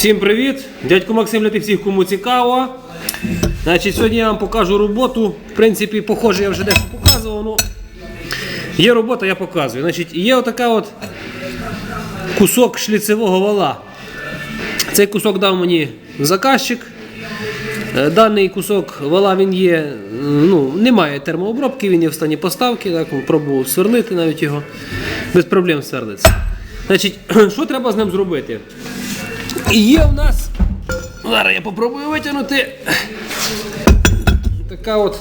Всім привіт! Дядько Максим для тих всіх, кому цікаво. Значить, Сьогодні я вам покажу роботу. В принципі, похоже, я вже дещо показував. Ну, є робота, я показую. Значить, Є отака от кусок шліцевого вала. Цей кусок дав мені заказчик. Е, Даний кусок вала він є, е, ну, немає термообробки, він є в стані поставки, так, пробував сверлити навіть його. Без проблем сверлиться. Значить, що треба з ним зробити? І Є в нас. Зараз я попробую витягнути. Така от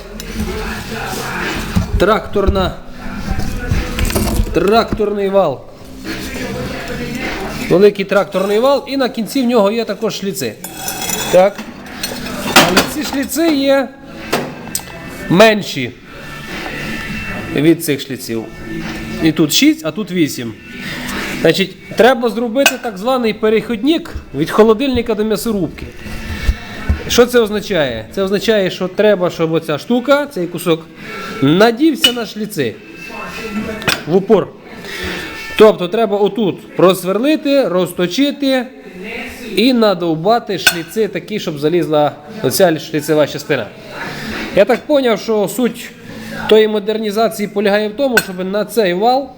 тракторна. Тракторний вал. Великий тракторний вал, і на кінці в нього є також шліци. Так. Але ці шліци є менші від цих шліців. І тут 6, а тут 8. Значить, треба зробити так званий перехідник від холодильника до м'ясорубки. Що це означає? Це означає, що треба, щоб оця штука, цей кусок, надівся на шліци в упор. Тобто треба отут просверлити, розточити і надовбати шліци такі, щоб залізла оця шліцева частина. Я так зрозумів, що суть тої модернізації полягає в тому, щоб на цей вал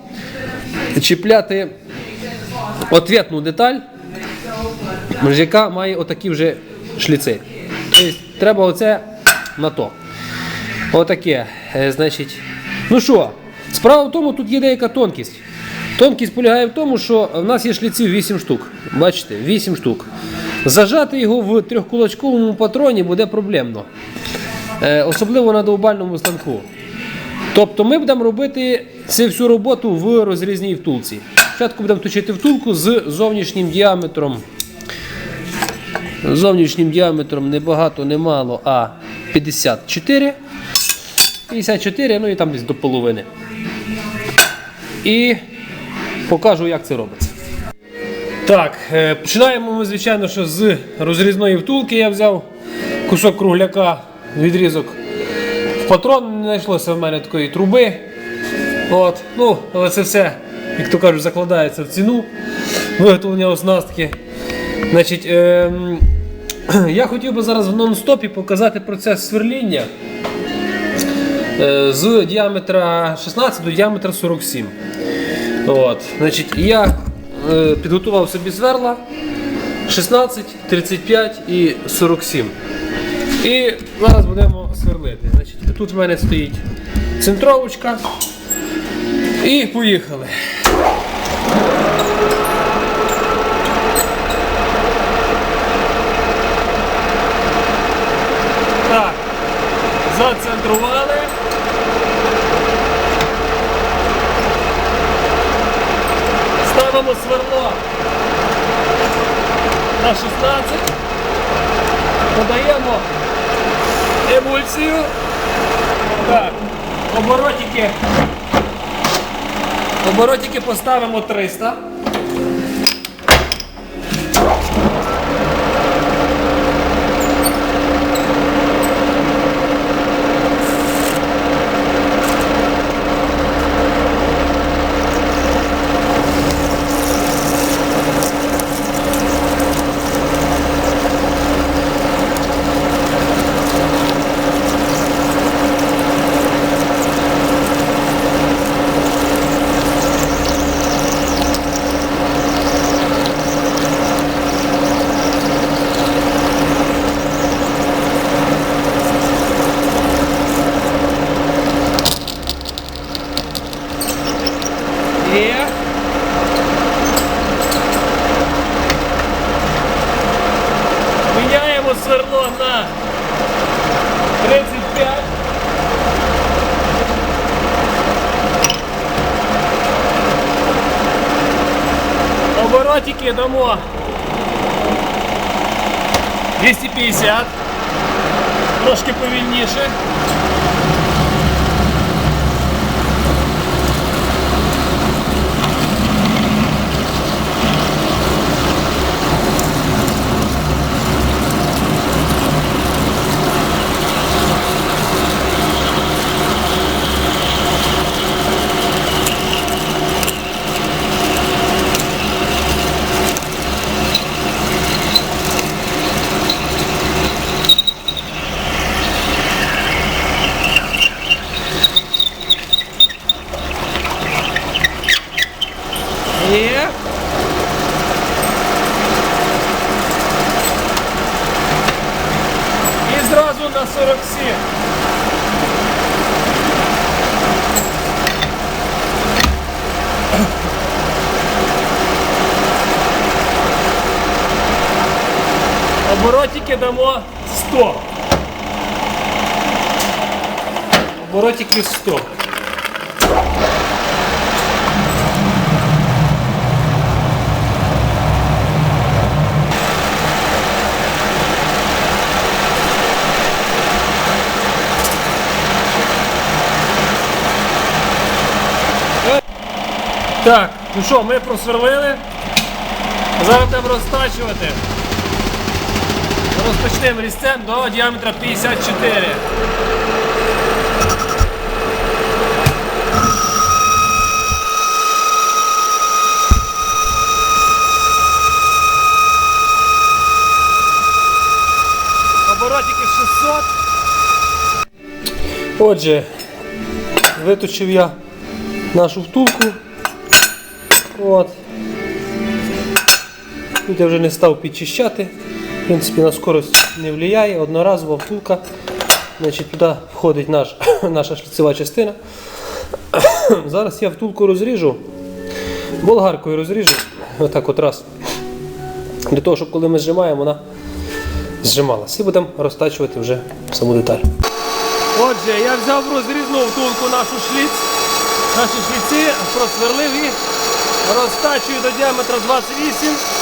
чіпляти ответну деталь, яка має отакі вже шліци. Тобто треба оце на то. Отаке. Е, Значить, ну що, справа в тому, тут є деяка тонкість. Тонкість полягає в тому, що в нас є шліців 8 штук. Бачите, 8 штук. Зажати його в трьохкулачковому патроні буде проблемно. Е, Особливо на довбальному станку. Тобто ми будемо робити цю всю роботу в розрізній втулці. Спочатку будемо точити втулку з зовнішнім діаметром. Зовнішнім діаметром не багато, не мало, а 54. 54, ну і там десь до половини. І покажу, як це робиться. Так, е, починаємо ми, звичайно, що з розрізної втулки я взяв кусок кругляка, відрізок в патрон не знайшлося в мене такої труби. От. Ну, але це все, як то кажуть, закладається в ціну виготовлення оснастки. Значить, ем, я хотів би зараз в нон-стопі показати процес сверління е, з діаметра 16 до діаметра 47. От. Значить, я е, підготував собі сверла 16, 35 і 47. І зараз будемо сверлити. Значить, тут в мене стоїть центровочка. І поїхали. Так, зацентрували. Ставимо сверло на 16. Подаємо емульсію. Так, оборотики. Оборотики поставимо 300. Є. Міняємо сверло на 35. Оборотики дамо 250. Трошки повільніше. Оборотики дамо 100. Оборотики 100. Так, ну що, ми просверлили. Зараз будемо розтачувати. Розпочнемо різцем до діаметра 54. Оборотики 600. Отже, виточив я нашу втулку. От. Тут я вже не став підчищати. Принципі, на скорость не впливає, одноразова втулка. Значить, туди входить наш, наша шліцева частина. Зараз я втулку розріжу, болгаркою розріжу, отак от раз. Для того, щоб коли ми зжимаємо, вона зжималася. І будемо розтачувати вже саму деталь. Отже, я взяв розрізну втулку нашу шліц, наші шліці, просверлив їх, розтачую до діаметра 28.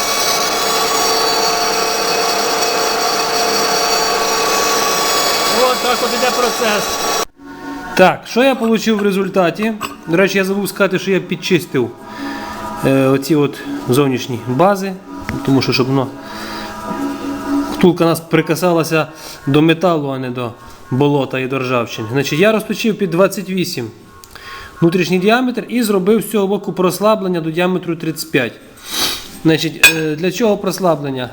Так от іде процес. Так, що я отримав в результаті? До речі, я забув сказати, що я підчистив е, оці от зовнішні бази, тому що щоб воно втулка нас прикасалася до металу, а не до болота і до ржавчини. Значить, я розточив під 28 внутрішній діаметр і зробив з цього боку прослаблення до діаметру 35. Значить, е, для чого прослаблення?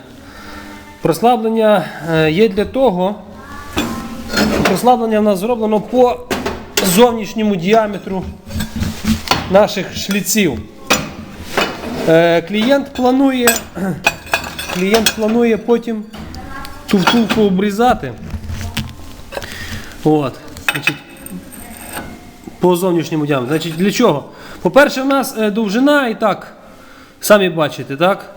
Прослаблення е, є для того, Прослаблення в нас зроблено по зовнішньому діаметру наших шліців. Е, клієнт планує, клієнт планує потім ту втулку обрізати. От, по зовнішньому діаметру. Значить, для чого? По-перше, в нас е, довжина і так, самі бачите, так?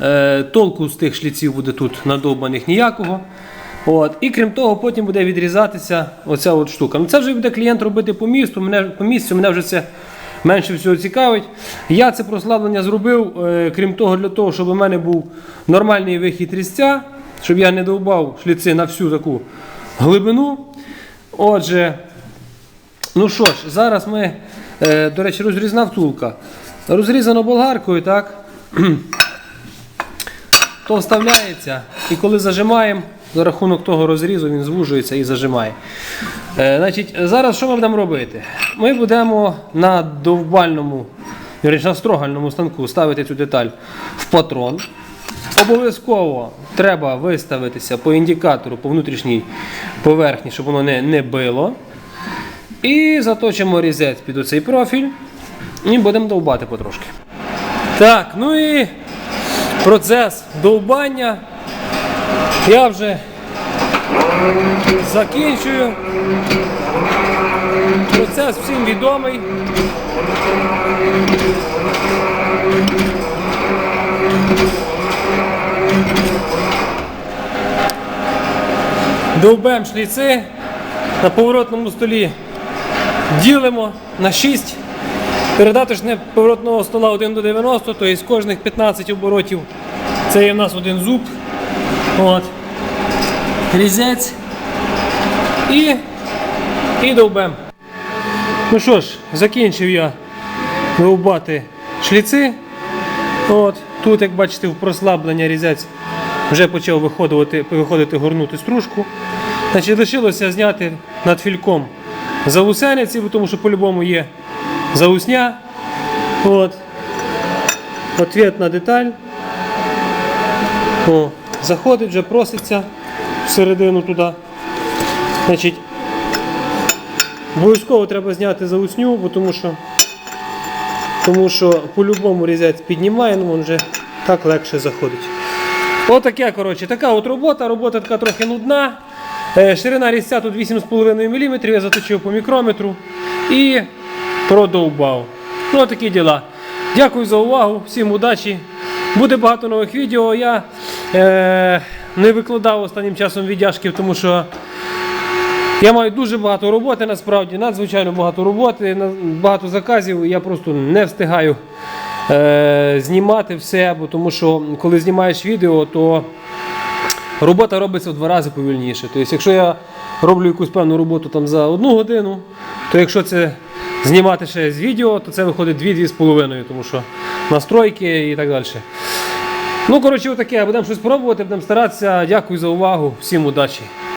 Е, толку з тих шліців буде тут надовбаних ніякого. От. І крім того, потім буде відрізатися оця от штука. Ну, це вже буде клієнт робити по місту, мене, по місцю, мене вже це менше всього цікавить. Я це прослаблення зробив, е, крім того, для того, щоб у мене був нормальний вихід різця, щоб я не довбав шліци на всю таку глибину. Отже, ну що ж, зараз ми, е, до речі, розрізна втулка. Розрізано болгаркою, так? то вставляється, і коли зажимаємо, за рахунок того розрізу він звужується і зажимає. Е, значить, зараз що ми будемо робити? Ми будемо на довбальному, на строгальному станку ставити цю деталь в патрон. Обов'язково треба виставитися по індикатору по внутрішній поверхні, щоб воно не, не било. І заточимо різець під оцей профіль і будемо довбати потрошки. Так, ну і процес довбання я вже закінчую. Процес всім відомий. Довбемо шліци на поворотному столі. Ділимо на 6. Передаточне поворотного стола 1 до 90, тобто з кожних 15 оборотів це є в нас один зуб. От. Різець. І, і довбем. Ну що ж, закінчив я довбати шліци. От. Тут, як бачите, в прослаблення різець вже почав виходити, виходити горнути стружку. Значить, лишилося зняти над фільком заусениці, тому що по-любому є заусня. От. Ответна деталь. О, заходить, вже проситься всередину туди. Значить, обов'язково треба зняти заусню, бо тому що, тому що по-любому різець піднімає, ну він вже так легше заходить. Отаке, коротше, така от робота, робота така трохи нудна. Е, Ширина різця тут 8,5 мм, я заточив по мікрометру і продовбав. Ну, такі діла. Дякую за увагу, всім удачі. Буде багато нових відео. Я не викладав останнім часом віддяшків, тому що я маю дуже багато роботи, насправді, надзвичайно багато роботи, багато заказів. Я просто не встигаю е, знімати все, бо тому що коли знімаєш відео, то робота робиться в два рази повільніше. Тобто, якщо я роблю якусь певну роботу там за одну годину, то якщо це знімати ще з відео, то це виходить 2-2,5, тому що настройки і так далі. Ну, коротше, отаке, будемо щось пробувати, будемо старатися. Дякую за увагу, всім удачі.